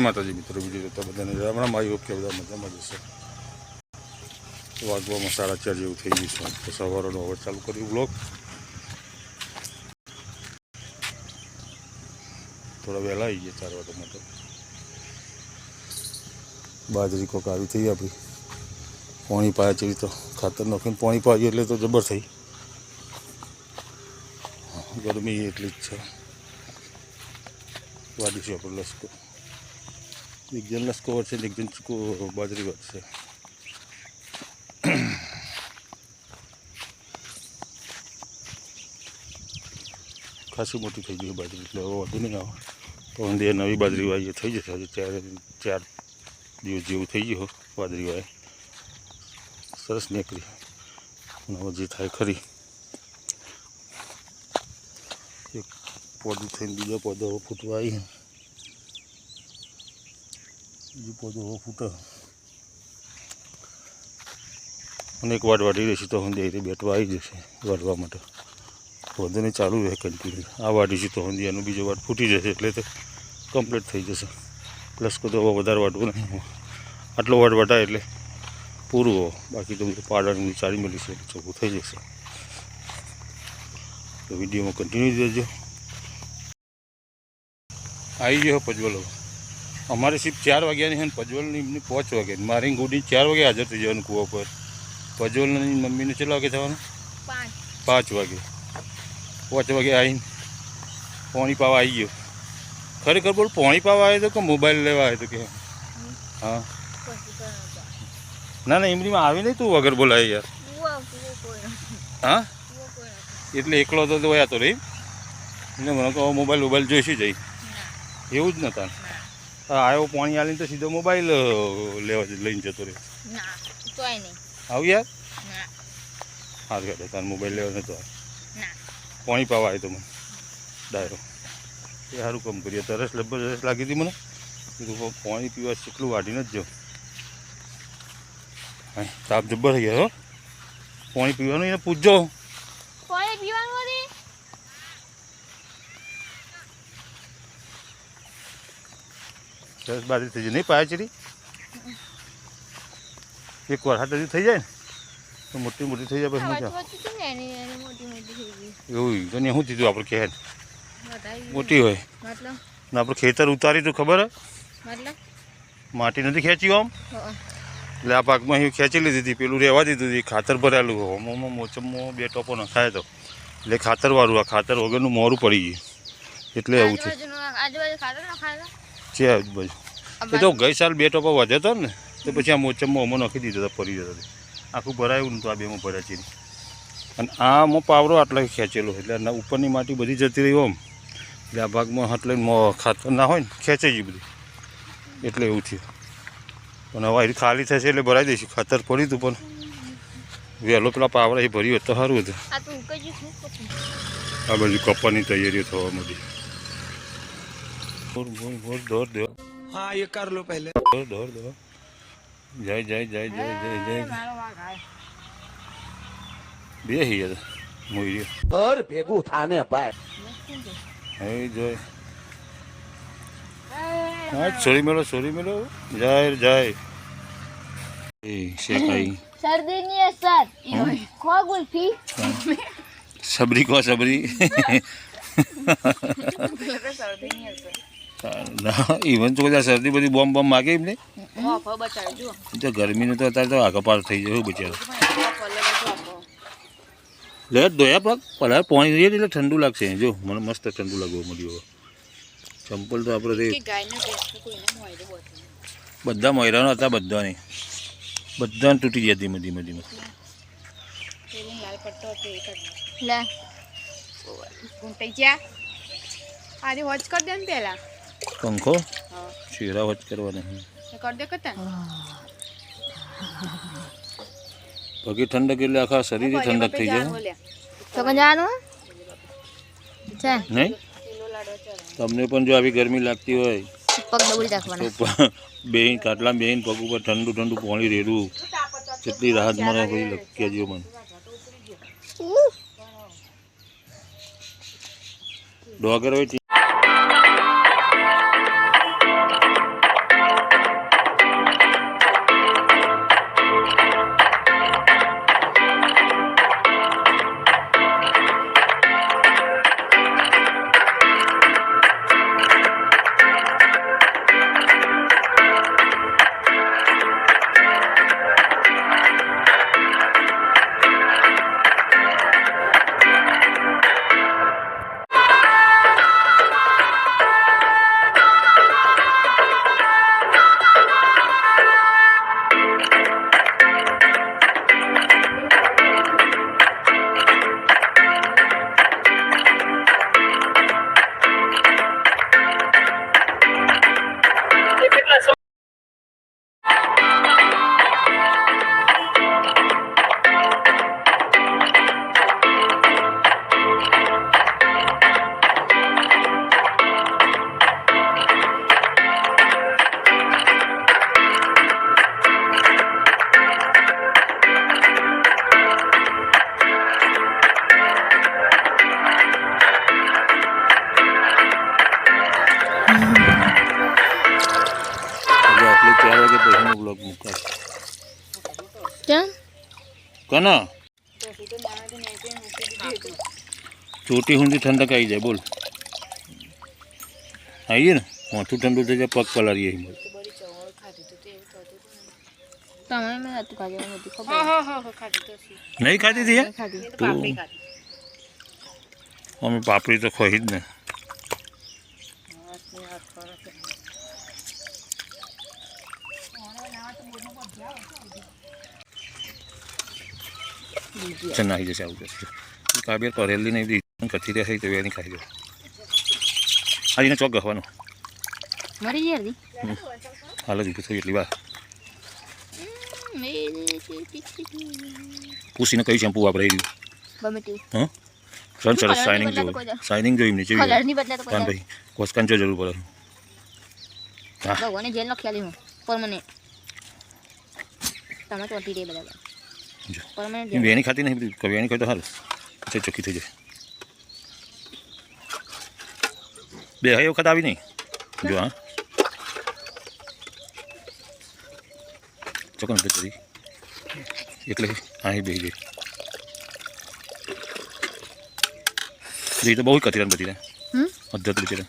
માતાજી મિત્રો વીડિયો જોતા બધાને રામ આવી હોપ કે બધા મજામાં જશે વાગવામાં સાડા ચાર જેવું થઈ ગયું છે. તો સવારનો હવે ચાલુ કર્યું બ્લોક થોડા વહેલા આવી ગયા ચાર વાગ્યા માટે. બાજરી કોક આવી થઈ આપણી. પોણી પાયા જેવી તો ખાતર નાખીને પોણી પાવી એટલે તો જબર થઈ. ગરમી એટલી જ છે. વાડી છે આપણે લસકો. એક જણ લસકો વળશે ને એક જણ ચૂકો બાજરી વળશે ખાસી મોટી થઈ ગઈ બાજરી એટલે હવે વધુ નહીં આવે તો ઊંધે નવી બાજરી વાવીએ થઈ જશે હજી ચાર ચાર દિવસ જેવું થઈ ગયું બાજરી વાય સરસ નીકળી અને હવે જે થાય ખરી એક પોદું થઈને બીજો પોદો હવે ફૂટવા આવી પોદો હવે ફૂટે. અને એક રહેશે તો હું દઈ બેઠવા આવી જશે વાડવા માટે. વધુને ચાલુ રહે કન્ટિન્યુ આ વાટીશું તો હંધી એનું બીજો વાટ ફૂટી જશે એટલે તો કમ્પ્લીટ થઈ જશે. પ્લસ તો વધારે વાટવું નહીં આટલો વાટ વાટાય એટલે પૂરું બાકી તો બધું પાડાની ચાલી મળી એટલે ચોખ્ખું થઈ જશે. તો વિડીયોમાં કન્ટિન્યુ દેજો આવી ગયો પજવલ અમારે સિર્ફ ચાર વાગ્યાની છે ને પજવલની એમની પાંચ વાગ્યાની મારી ગુડી ચાર વાગે હાજર થઈ જવાનું કૂવા પર. પજવલની મમ્મીને કેટલા વાગે થવાનું? પાંચ. વાગે. પાંચ વાગે આવીને પોણી પાવા આવી ગયો. ખરેખર બોલ પોણી પાવા આવ્યો તો કે મોબાઈલ લેવા આવ્યો તો કે? હા. ના ના એમનીમાં આવી નહીં તું વગર બોલાય યાર. હા? એટલે એકલો તો વયા તો રહી એટલે મને કહો મોબાઈલ મોબાઈલ જોઈશું જઈ એવું જ નતા આવ્યો પાણી આલીને તો સીધો મોબાઈલ લેવા લઈને જતો રહ્યો. આવ યાર? હાથ કાઢે તાર મોબાઈલ લેવા નતો. પાણી પાવા આવ્યો તો મને. ડાયરો. એ સારું કામ કરીએ તરસ જબરદસ્ત લાગી હતી મને. કીધું પાણી પીવા કેટલું વાટીને જ. જાઉં તાપ જબ્બર થઈ ગયો હો. પાણી પીવાનું એને પૂછજો પાણી પીવાનું નથી સરસ બાજરી થઈ જાય. નહીં પાયચરી એક વાર હાથ થઈ જાય ને? તો મોટી મોટી થઈ જાય પછી એવું તો ને શું થયું આપણે કહે મોટી હોય. ને આપણે ખેતર ઉતારી તો ખબર માટી નથી ખેંચી આમ? એટલે આ પાકમાં અહીં ખેંચી લીધી હતી પેલું રહેવા દીધું હતી ખાતર ભરેલું હોમોમાં મોચમમાં બે ટોપો નખાયો હતો એટલે ખાતરવાળું આ ખાતર વગરનું મોરું પડી ગયું. એટલે એવું છે છે આજુબાજુ એ તો ગઈ સાલ બે ટોપા વધ્યો હતો ને તો પછી આ મોચમમાં ઓમો નાખી દીધો હતો પડી જતો આખું ભરાયું ને તો આ બેમાં ભર્યા છે અને આમાં પાવરો આટલા ખેંચેલો એટલે ઉપરની માટી બધી જતી રહી ઓમ. એટલે આ ભાગમાં હાથ લઈને મો- ખાતર ના હોય ને ખેંચે જ બધી. એટલે એવું થયું. પણ હવે ખાલી થશે એટલે ભરાઈ દઈશું. ખાતર પડ્યું હતું પણ વહેલો પેલા પાવડા એ ભર્યું તો સારું હતું. આ બાજુ કપ્પાની તૈયારીઓ થવા માંડી. हाँ ये कर लो पहले દોર દોર દોર જય જય જય જય જય જય મારો વાઘ આવે બે હી મોઈ ઘર ભેગું થાને ભાઈ હે જય હા સોરી મેલો સોરી મેલો જય જય એ શેકાઈ શરદી ની અસર ખો ગુલ્ફી સબરી કો સબરી શરદી ની અસર ના ઇવન તો બધા શરદી બધી બોમ્બ બોમ્બ માગે એમને. તો ગરમીનું તો અત્યારે તો આગપાર થઈ જવું બિચારો. લે દોયા પગ. પલાર પાણી જોઈએ એટલે ઠંડુ લાગશે. જો મને મસ્ત ઠંડુ લાગવું મળ્યું ચંપલ તો આપણે બધા મોયરાનો હતા બધાને. બધાને તૂટી ગયા ધીમે ધીમે ધીમે. લે. ગુંટાઈ જા આજે વોચ કરી દે ને પેલા. પંખો હા શેરા વચ કરવા નહીં એ કર દે કતા પગે ઠંડક એટલે આખા શરીરે ઠંડક થઈ જાય તો કં જવાનું છે નહીં તમને પણ જો આવી ગરમી લાગતી હોય પગ દબડી તો રાખવાના પ- બેહીન કાટલા બેહીન પગ ઉપર ઠંડુ ઠંડુ પાણી રેડવું કેટલી રાહત મળે ભાઈ લખી જો મને ડોગર હોય કેમ? કના ચોટી સુધી ઠંડક આવી જાય બોલ. આવીએ ને? માથું ઠંડુ થઈ જાય પગ પલારીએ નહીં ખાધી હતી અમે પાપડી તો ખોઈ જ ને. ચાલ નાહી જશે આવું જશે કાબિયર કરેલી નહીં દીધી કચી રહે તો એની ખાઈ દો આજે એને ચોક ગવાનું મરી ગયા દી હાલ જ ઊભું થયું એટલી વાર. પૂછીને કઈ શેમ્પુ વાપરાઈ રહ્યું? હા? સન સરસ શાઇનિંગ જોયું શાઇનિંગ જોયું એમને જેવી કાન ભાઈ કોસકાન જો જરૂર પડે. હા. ભગવાને જેલનો ખ્યાલ હું પરમને તમે તો અટી દે બધા જો. વેણી ખાતી નહીં બધી વેણી ખાય તો હાલ. તે ચોખ્ખી થઈ જાય. બે હવે વખત આવી નહીં? જો હા. ચોકન કરી. એટલે અહીં બે ગઈ જઈ તો બહુ કચરા બધી અધ્યત બિચારા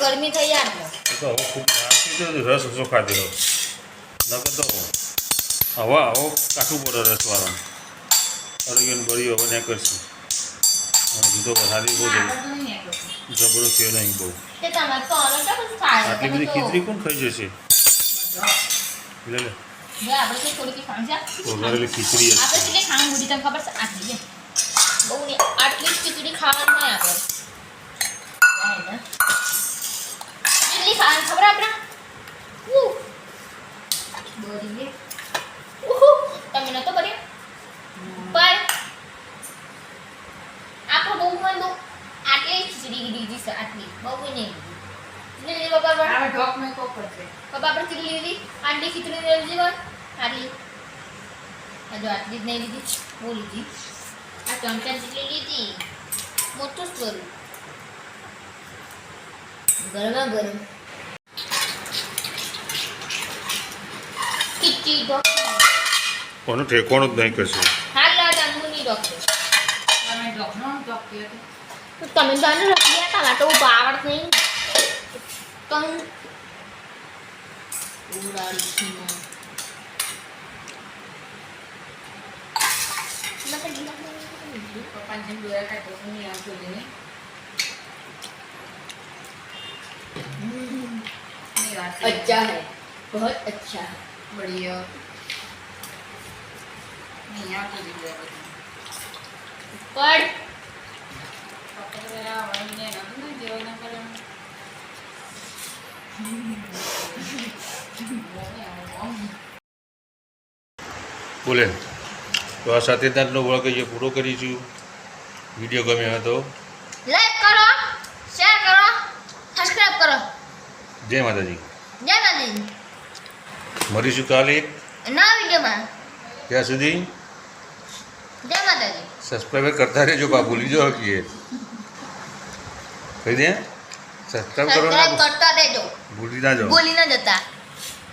ગરમી થઈ યાર તો હવે ખૂબ નાખી તો રસ ઓછો ખાધેલો નકર તો હવા આવો કાઠું પડે રસવાળા અરગન ભરી હવે ને કરશું. જુદો વરસાદી બહુ જબરો થયો નહીં બહુ. આટલી બધી ખીચડી કોણ ખાઈ જશે? લે લે. વઘારેલી ખીચડી આટલી ખાવાની આપણે. ખાવાની ખબર આપણે. તમે નતો કર્યો? પણ આપણો બહુ મન આટલી ખીચડી દીધી છે આટલી. બહુ નહીં લીધી બાબા આપણે? ડોક મેં કોક પડશે બાબા આપણે કેટલી લીધી આટલી ખીચડી લીધી હોય આટલી. આ જો આટલી જ નહીં લીધી. બહુ લીધી. આ ચમચા જેટલી લીધી. મોટું સ્વરૂપ ગરમા ગરમ. ખીચડી ઢોકળી કોનું ઠેકોણું જ નહીં કરશે હાલ લાડ અંગુની ઢોકળી તમે ઢોકનો ઢોક કહ્યો તો. તમે જાણે રખી હતા ના તો ઊભા આવડત નહીં કણ ઉડાડી છીનો પપ્પાને જેમ દોયા ખાય તો હું નહીં આવતો લઈને. નહીં વાત છે. अच्छा है बहुत अच्छा है बढ़िया નહીં આવતો દીકરો બધું. पर પપ્પા તો પેલા વળીને નહોતું ને જેવો ના કરે એમ. બોલે તો આ સાથે તારનો વર્ગ જે પૂરો કરીશું વિડીયો ગમ્યો હોય તો लाइक करो शेयर करो सब्सक्राइब करो જય માતાજી जय माता दी મળીશું કાલે. એક નવા ત્યાં સુધી? જય સબસ્ક્રાઈબ કરતા રહેજો બા ભૂલી જાઓ કે કહી દે. સબસ્ક્રાઈબ કરો ભૂલી ના જાઓ. ભૂલી ના જતા.